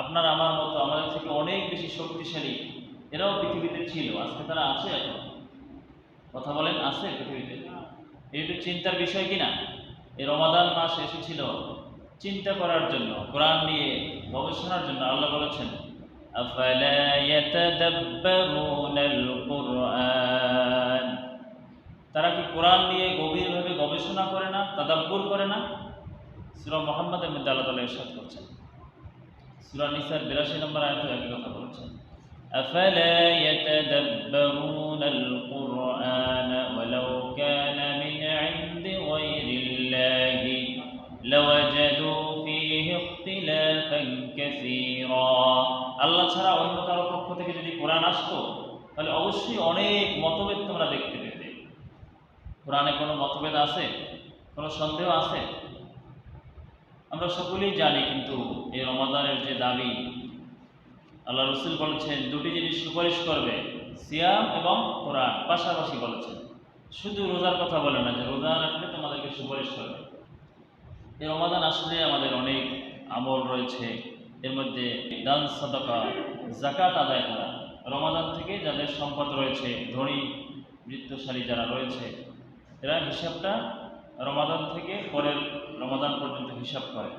আপনার আমার মতো, আমাদের থেকে অনেক বেশি শক্তিশালী এরাও পৃথিবীতে ছিল। আজকে তারা আছে এখন। কথা বলেন, আছে পৃথিবীতে? এটা চিন্তার বিষয় কিনা? এই রমাদান মাস এসেছিল চিন্তা করার জন্য, কোরআন নিয়ে গবেষণার জন্য। আল্লাহ বলেছেন তারা কি কোরআন নিয়ে গভীরভাবে গবেষণা করে না, তাদাব্বুর করে না? সুরা মোহাম্মদ আহমেদ আল্লাহ তালা ইরশাদ করছেন। সুরা নিসার বিরাশি নম্বর আয়তে একই কথা বলেছেন أفلا يتدبرون القرآن ولو كان من عند غير الله لوجدوا فيه اختلافا كثيرا আল্লাহ ছাড়া অন্য কারো পক্ষ থেকে যদি কোরআন আসতো তাহলে অবশ্যই অনেক মতভেদ তোমরা দেখতে পেতে কোরআনে কোনো মতভেদ আছে কোনো সন্দেহ আছে আমরা সকলেই জানি কিন্তু এই রমাদানের যে দাবি, আল্লাহ রসুল বলেছেন, দুটি জিনিস সুপারিশ করবে, সিয়াম এবং কোরআন। পাশাপাশি বলেছেন, শুধু রোজার কথা বলে না, যে রোজা রাখলে তোমাদেরকে সুপারিশ করবে। এই রমাদান আসলে আমাদের অনেক আমল রয়েছে, এর মধ্যে দান, সদকা জাকাত আদায় করা। রমাদান থেকে যাদের সম্পদ রয়েছে, ধনী বৃত্তশালী যারা রয়েছে, এরা হিসাবটা রমাদান থেকে পরের রমাদান পর্যন্ত হিসাব করেন